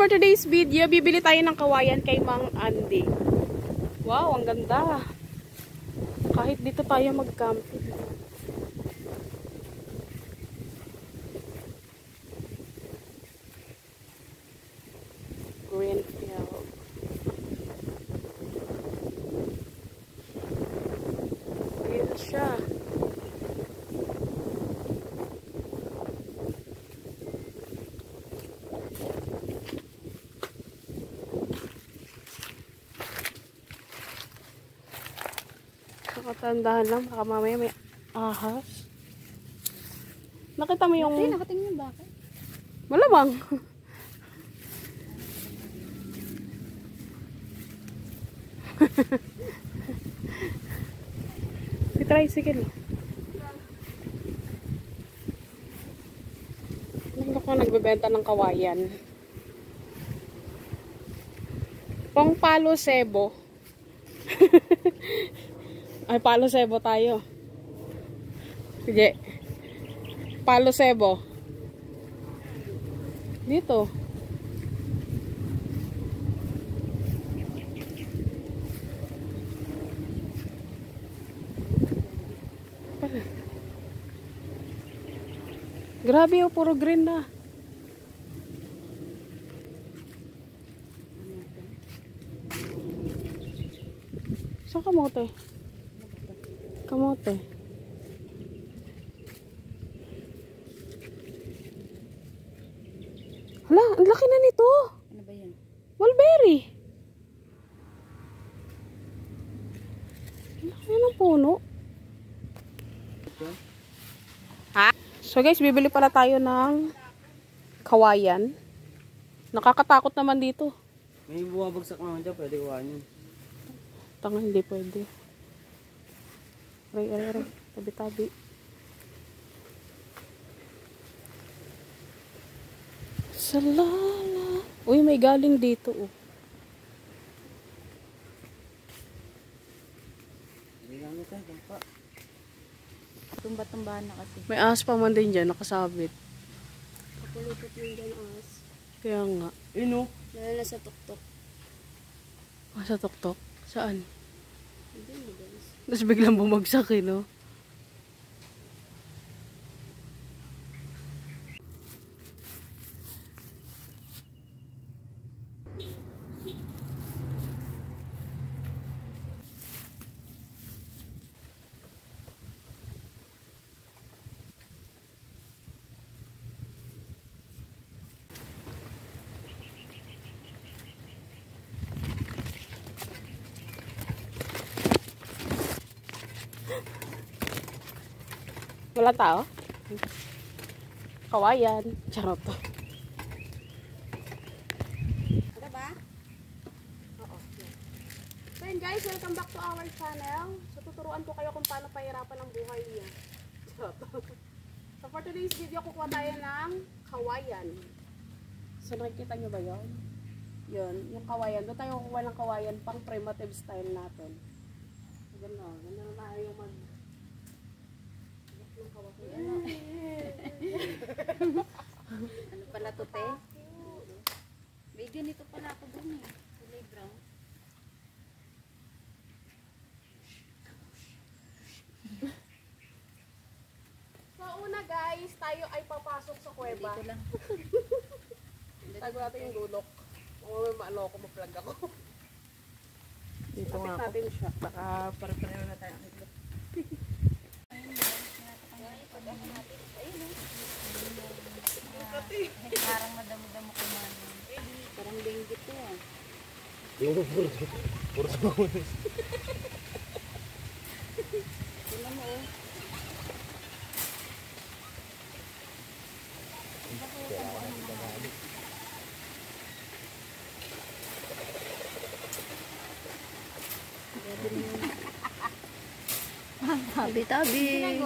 for today's video, bibili tayo ng kawayan kay Mang Andy. Wow, ang ganda. Kahit dito tayo mag-camping. Greenfield. Ayan siya. Nakatandahan lang, baka mamaya may ahas. Nakita mo yung... Hindi, nakatingin ba ako? Malamang. si tricycle. Ano ko nagbebenta ng kawayan? Pang palo sebo. Ay, palo sebo tayo. Sige. Palo sebo. Dito. Grabe oh, puro green na. Saan kamote? Kamote. Hala, ang laki na nito. Ano ba yun? Mulberry. Ang laki ng puno. Ha? So guys, bibili pala tayo ng kawayan. Nakakatakot naman dito. May bumabagsak naman dyan, pwede kuhaan yun. Tanga, hindi pwede. Aray, aray, aray. Tabi-tabi. Salala. Uy, may galing dito, oh. Tumba-tumbahan na kasi. May ahas pa man din dyan, nakasabit. Kapulupot yung dyan as. Kaya nga. Yun oh. Lalo na sa tuktok. Ah, sa tuktok. Saan? Guys. Tapos biglang bumagsak, eh, no? Wala tao? Kawayan. Charot. Ano ba? So yun guys, welcome back to our channel. So tuturuan ko kayo kung paano pahirapan ang buhay niya. Charot. so for today's video, kukuha tayo ng kawayan. So nakikita nyo ba yon? Yun, yung kawayan. Doon tayo kukuha ng kawayan pang primitive style natin. So, gano'n. Gano'n na tayo mag... Yung kawayan. Ano pala to, te? May ganito pala ako dun eh. Kulay brown. So una guys, tayo ay papasok sa kuweba. Dito lang. Tago natin yung gulok. May maano ako, ma-plug ako. Dito Tapit natin siya. Baka pare-pareho na tayo. Parang madamo-damo ko man. Parang dengue to ah. Puro, puro, puro sa bawon. Tingnan mo oh. Tabi-tabi.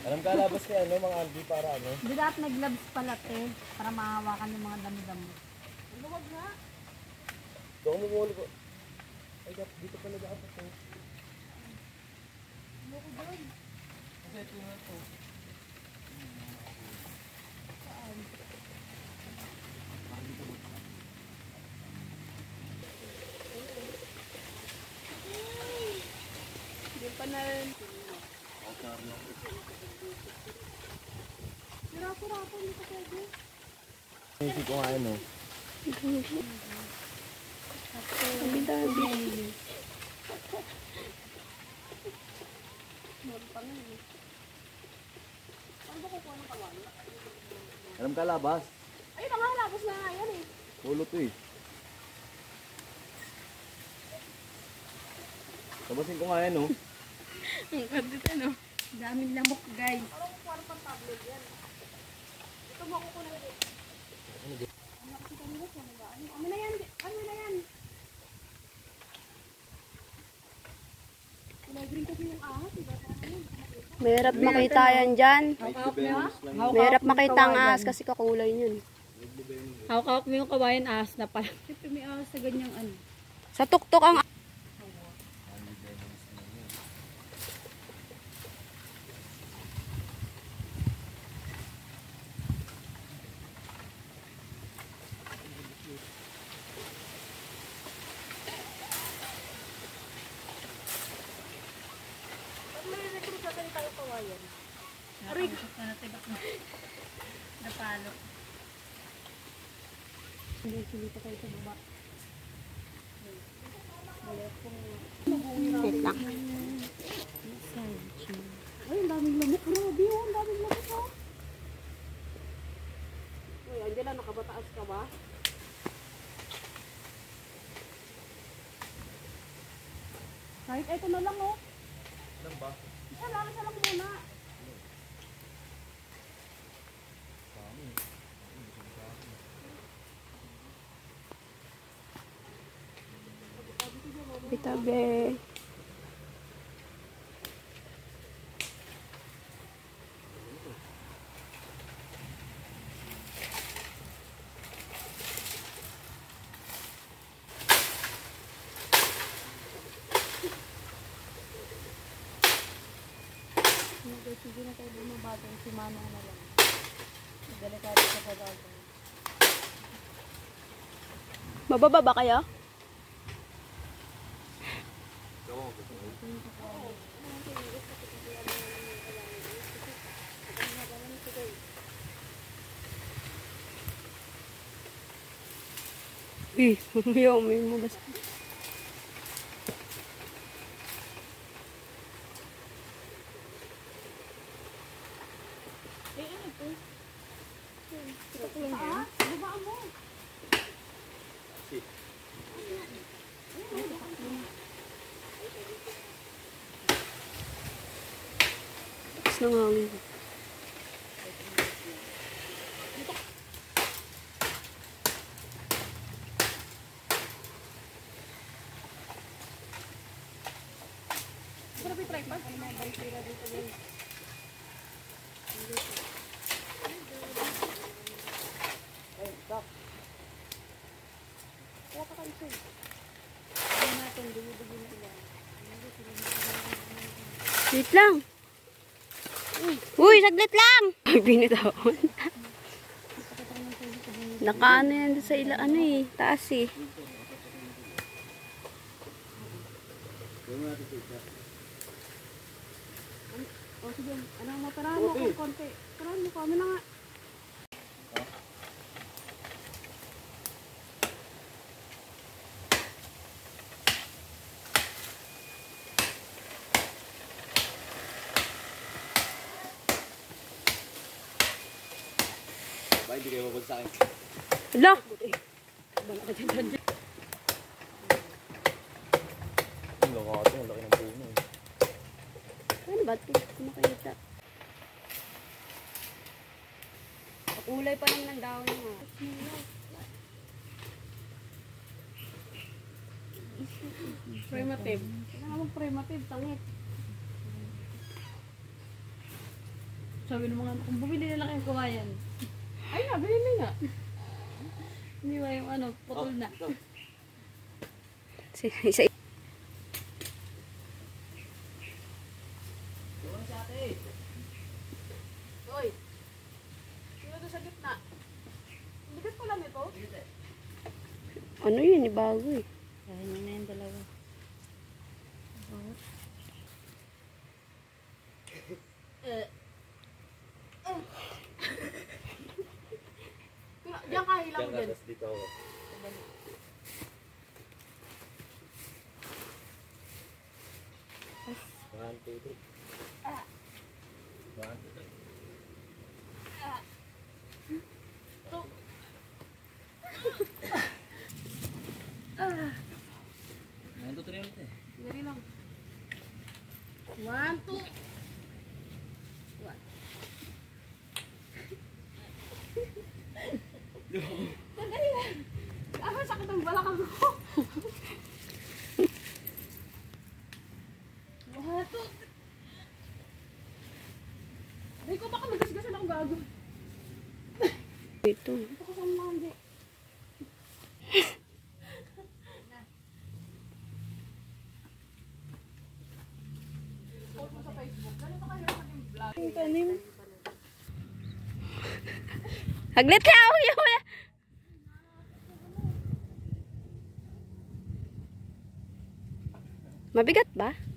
Alam ka, labas kaya ano, mga Andy, para ano? Hindi dapat nag-gloves pala, te, para mahawakan yung mga dami-dami. Luwag na. Doon mo muli ko. Ay, dapat dito pala dapat ko. Ano ko doon? Kasi ito na to. Saan? Hindi pa na rin. Carlo. Narapo-rapo nito pwede. Hindi ko nga ano. Sabi-dabi. Eh. Alam ka labas? Ayun na nga, labas na nga yan eh. Kulo to eh. Tabasin ko nga yan oh. Ang kadit ano. Oh. Daming lamok guys. Parang kukuha pang tablet yan. Ito mo ako kunan din. Ano kasi siya, diba? Ano na yan? Ano na yan? Kulay green kasi yung ahas, diba? Parang. Mahirap makita yan dyan. Hawak mo yan? Mahirap makita ang ahas kasi kakulay yun. Hawak-hawak mo yung kawayan ahas na pala. Ito may sa ganyang ano. Sa tuktok ang Pag may recruit sa tayo tayo kawayan. Arig. Ano tibak na. Napalo. Wait lang. Ay, ang daming lamok. Grabe oh, ang daming lamok oh. Uy, Angela, nakabataas ka ba? Kahit ito na lang oh. Alam ba? Isa lang, isa lang muna. Bitabe. Sige na tayo bumabagal. Si Mama na lang. Delikado sa pagbagal. Mababa ba kaya? Eh, yung may mabas. Ah, babaan Tapos nang hangin. Grabe tripod. Kuha ka kayo sa'yo. Wait lang. Uy, saglit lang! Binitawan. Nakaano yan sa ila, ano eh, taas eh. O sige, ano mo, tarahan mo kung konti. Tarahan mo ko, ano na nga. Hindi kayo mabag sa akin. Hala! Ang lokate, ang laki ng puno. eh. Ano ba ito? Kumakita. Kulay pa lang ng dahon niya. Primitive. Ano mo primitive, tangit. Sabi ng mga kung bumili na lang kayong kawayan. Ay nga, bilhin nga. Hindi ba yung ano, putol na. Isa, isa, ano yun, bago eh. Nyo na yung dalawa. Dito ako. One, two, three. One, two, three. One, two, three ulit eh. Dali lang. One, two. Dali lang. Ah, sakit ang balakang ko. One, two. Dahil ko baka magasgasan ako gago. Ito. Ito ko sa mandi. Post mo sa Facebook. Ganito kayo sa aking vlog. Ang tanim. Haglit ka ako yun. Mabigat ba?